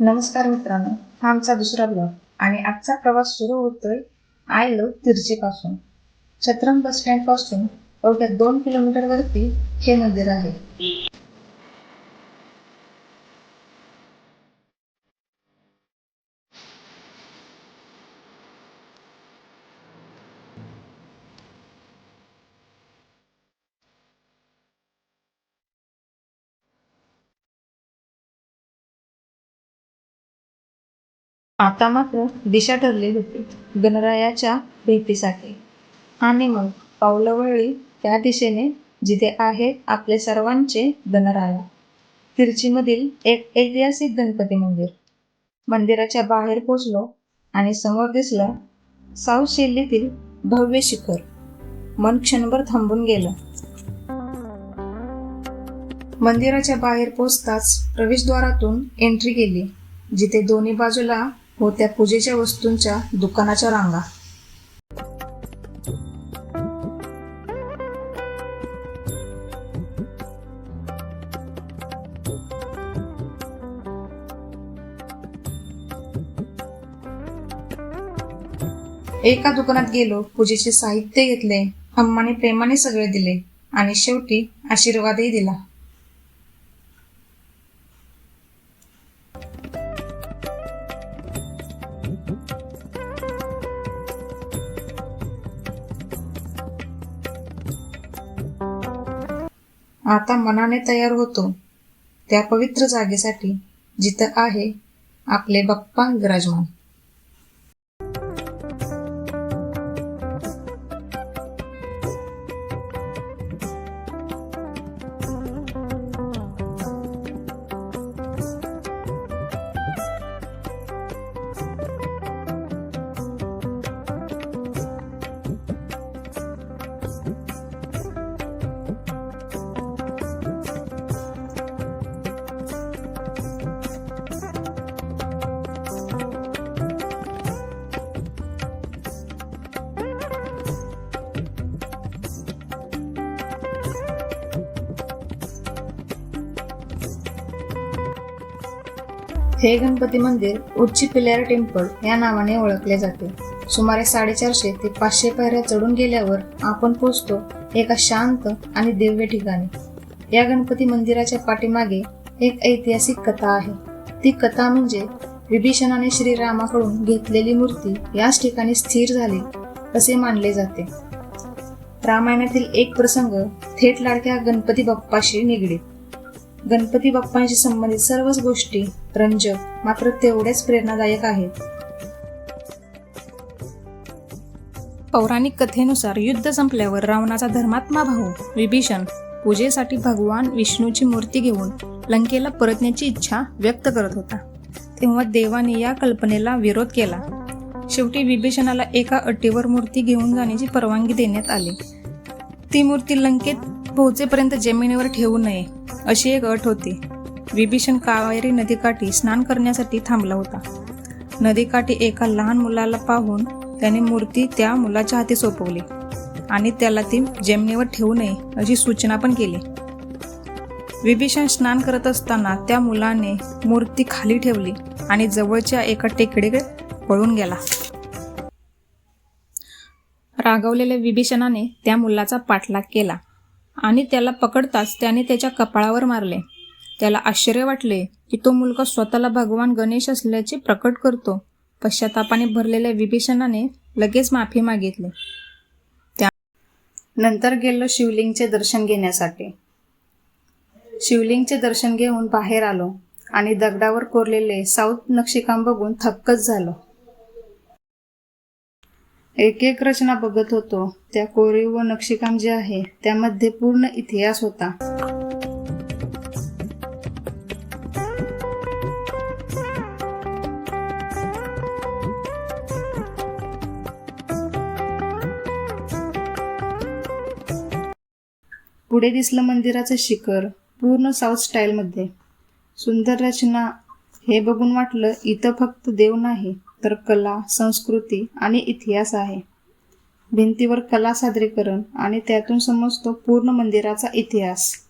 नमस्कार मित्रांनो हा आमचा दुसरा ब्लॉग आणि आजचा प्रवास सुरू होतोय आय लव तिरचीपासून. छत्रम बस स्टँडपासून अवघ्या दोन किलोमीटर वरती हे मंदिर आहे. आता मात्र दिशा ठरली होती गणरायाच्या भेटीसाठी. आणि मग पावलं वळली त्या दिशेने जिथे आहे आपले सर्वांचे गणराया. तिरचीमधील एक ऐतिहासिक गणपती मंदिर. मंदिराच्या बाहेर पोचलो आणि समोर दिसलं साऊथ शैलीतील भव्य शिखर. मन क्षणभर थांबून गेलं. मंदिराच्या बाहेर पोचताच प्रवेशद्वारातून एंट्री केली जिथे दोन्ही बाजूला होत्या पूजेच्या वस्तूंच्या दुकानाच्या रांगा. एका दुकानात गेलो पूजेचे साहित्य घेतले अम्माने प्रेमाने सगळे दिले आणि शेवटी आशीर्वादही दिला. आता मनाने तयार होतो त्या पवित्र जागेसाठी जिथं आहे आपले बाप्पा विराजमान. हे गणपती मंदिर उच्ची पिल्यार टेम्पल या नावाने ओळखले जाते. सुमारे साडेचारशे ते पाचशे पायऱ्या चढून गेल्यावर आपण पोचतो एका शांत आणि दिव्य ठिकाणी. या गणपती मंदिराच्या पाठीमागे एक ऐतिहासिक कथा आहे. ती कथा म्हणजे विभीषणाने श्रीरामाकडून घेतलेली मूर्ती याच ठिकाणी स्थिर झाली असे मानले जाते. रामायणातील एक प्रसंग थेट लाडक्या गणपती बाप्पाशी निगडीत. गणपती बाप्पांशी संबंधित सर्वच गोष्टी रंजक मात्र तेवढ्याच प्रेरणादायक आहेत. पौराणिक कथेनुसार युद्ध संपल्यावर रावणाचा धर्मात्मा भाऊ विभीषण पूजेसाठी भगवान विष्णूची मूर्ती घेऊन लंकेला परतण्याची इच्छा व्यक्त करत होता. तेव्हा देवाने या कल्पनेला विरोध केला. शेवटी विभीषणाला एका अटीवर मूर्ती घेऊन जाण्याची परवानगी देण्यात आली. ती मूर्ती लंकेत पोहोचेपर्यंत जमिनीवर ठेवू नये अशी एक अट होती. विभीषण कावेरी नदीकाठी स्नान करण्यासाठी थांबला होता. नदीकाठी एका लहान मुलाला पाहून त्याने मूर्ती त्या मुलाच्या हाती सोपवली आणि त्याला ती जमिनीवर ठेवू नये अशी सूचना पण केली. विभीषण स्नान करत असताना त्या मुलाने मूर्ती खाली ठेवली आणि जवळच्या एका टेकडीकडे पळून गेला. रागवलेल्या विभीषणाने त्या मुलाचा पाठलाग केला. आणि त्याला पकडताच त्याने त्याच्या कपाळावर मारले. त्याला आश्चर्य वाटले की तो मुलगा स्वतःला भगवान गणेश असल्याचे प्रकट करतो. पश्चातापाने भरलेल्या विभीषणाने लगेच माफी मागितली. नंतर गेलो शिवलिंगचे दर्शन घेण्यासाठी. शिवलिंगचे दर्शन घेऊन बाहेर आलो आणि दगडावर कोरलेले साऊथ नक्षीकाम बघून थक्कच झालो. एक एक रचना बघत होतो. त्या कोरीव व नक्षीकाम जे आहे त्यामध्ये पूर्ण इतिहास होता. पुढे दिसलं मंदिराचं शिखर पूर्ण साऊथ स्टाईलमध्ये. सुंदर रचना. हे बघून वाटलं इथं फक्त देव नाही. तर कला संस्कृती आणि इतिहास आहे. भिंतीवर कला सादरीकरण आणि त्यातून समजतो पूर्ण मंदिराचा इतिहास.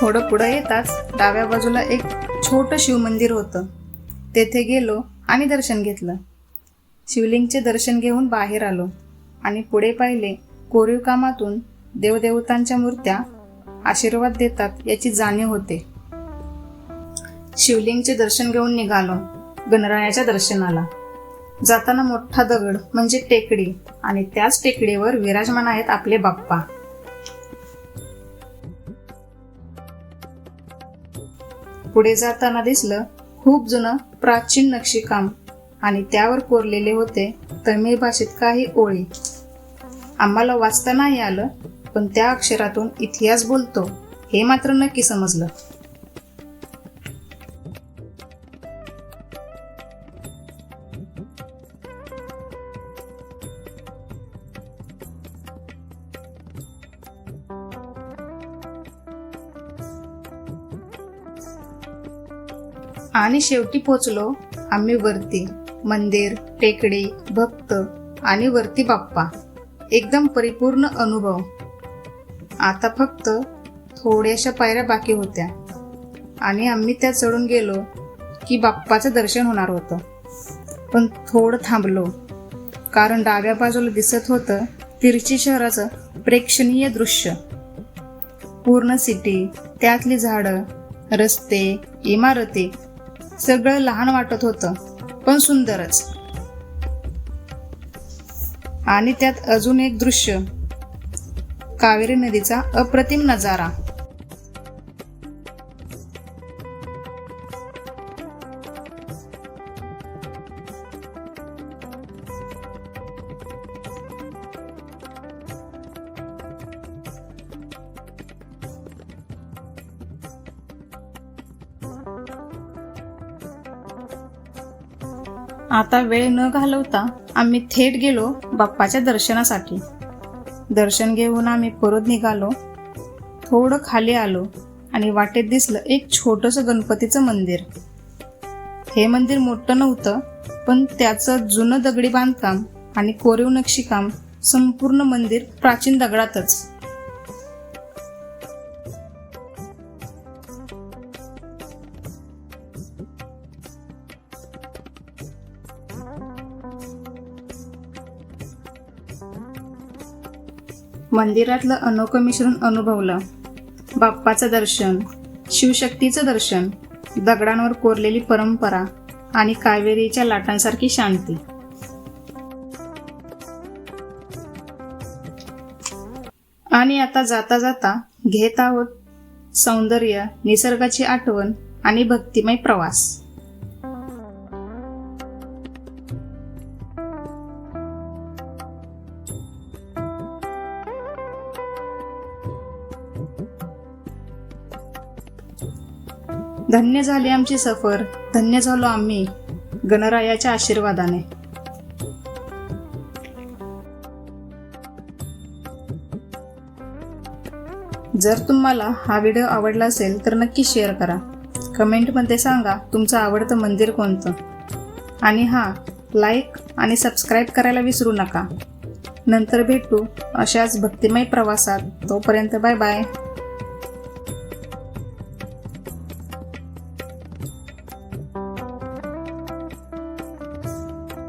थोडं पुढं येताच डाव्या बाजूला एक छोटं शिवमंदिर होतं. तेथे गेलो आणि दर्शन घेतलं. शिवलिंगचे दर्शन घेऊन बाहेर आलो आणि पुढे पाहिले कोरीव कामातून देवदेवतांच्या मूर्त्या आशीर्वाद देतात याची जाणीव होते. शिवलिंगचे दर्शन घेऊन निघालो गणरायाच्या दर्शनाला. जाताना मोठा दगड म्हणजे टेकडी आणि त्याच टेकडीवर विराजमान आहेत आपले बाप्पा. पुढे जाताना दिसलं खूप जुनं प्राचीन नक्षीकाम आणि त्यावर कोरलेले होते तमिळ भाषेत काही ओळी. आम्हाला वाचता नाही आलं पण त्या अक्षरातून इतिहास बोलतो हे मात्र नक्की समजलं. आणि शेवटी पोचलो आम्ही वरती. मंदिर टेकडी भक्त आणि वरती बाप्पा. एकदम परिपूर्ण अनुभव. आता फक्त थोड्याशा पायऱ्या बाकी होत्या. आणि आम्ही त्या चढून गेलो की बाप्पाचं दर्शन होणार होतं. पण थोडं थांबलो. कारण डाव्या बाजूला दिसत होतं तिरची शहराचं प्रेक्षणीय दृश्य. पूर्ण सिटी त्यातली झाडं रस्ते इमारती सगळं लहान वाटत होतं पण सुंदरच. आणि त्यात अजून एक दृश्य. कावेरी नदीचा अप्रतिम नजारा. आता वेळ न घालवता आम्ही थेट गेलो बाप्पाच्या दर्शनासाठी. दर्शन घेऊन आम्ही परत निघालो. थोडं खाली आलो आणि वाटेत दिसलं एक छोटंसं गणपतीचं मंदिर. हे मंदिर मोठं नव्हतं पण त्याचं जुनं दगडी बांधकाम आणि कोरीव नक्षीकाम संपूर्ण मंदिर प्राचीन दगडातच. मंदिरातलं अनोखं मिश्रण अनुभवलं. बाप्पाचं दर्शन शिवशक्तीचं दर्शन दगडांवर कोरलेली परंपरा आणि कावेरीच्या लाटांसारखी शांती. आणि आता जाता जाता घेत आहोत सौंदर्य निसर्गाची आठवण आणि भक्तिमय प्रवास. धन्य झाली आमची सफर धन्य झालो आम्ही गणरायाच्या आशीर्वादाने. जर तुम्हाला हा व्हिडिओ आवडला असेल तर नक्की शेअर करा. कमेंटमध्ये सांगा तुमचं आवडतं मंदिर कोणतं. आणि हां लाईक आणि सबस्क्राईब करायला विसरू नका. नंतर भेटू अशाच भक्तिमय प्रवासात. तोपर्यंत बाय बाय.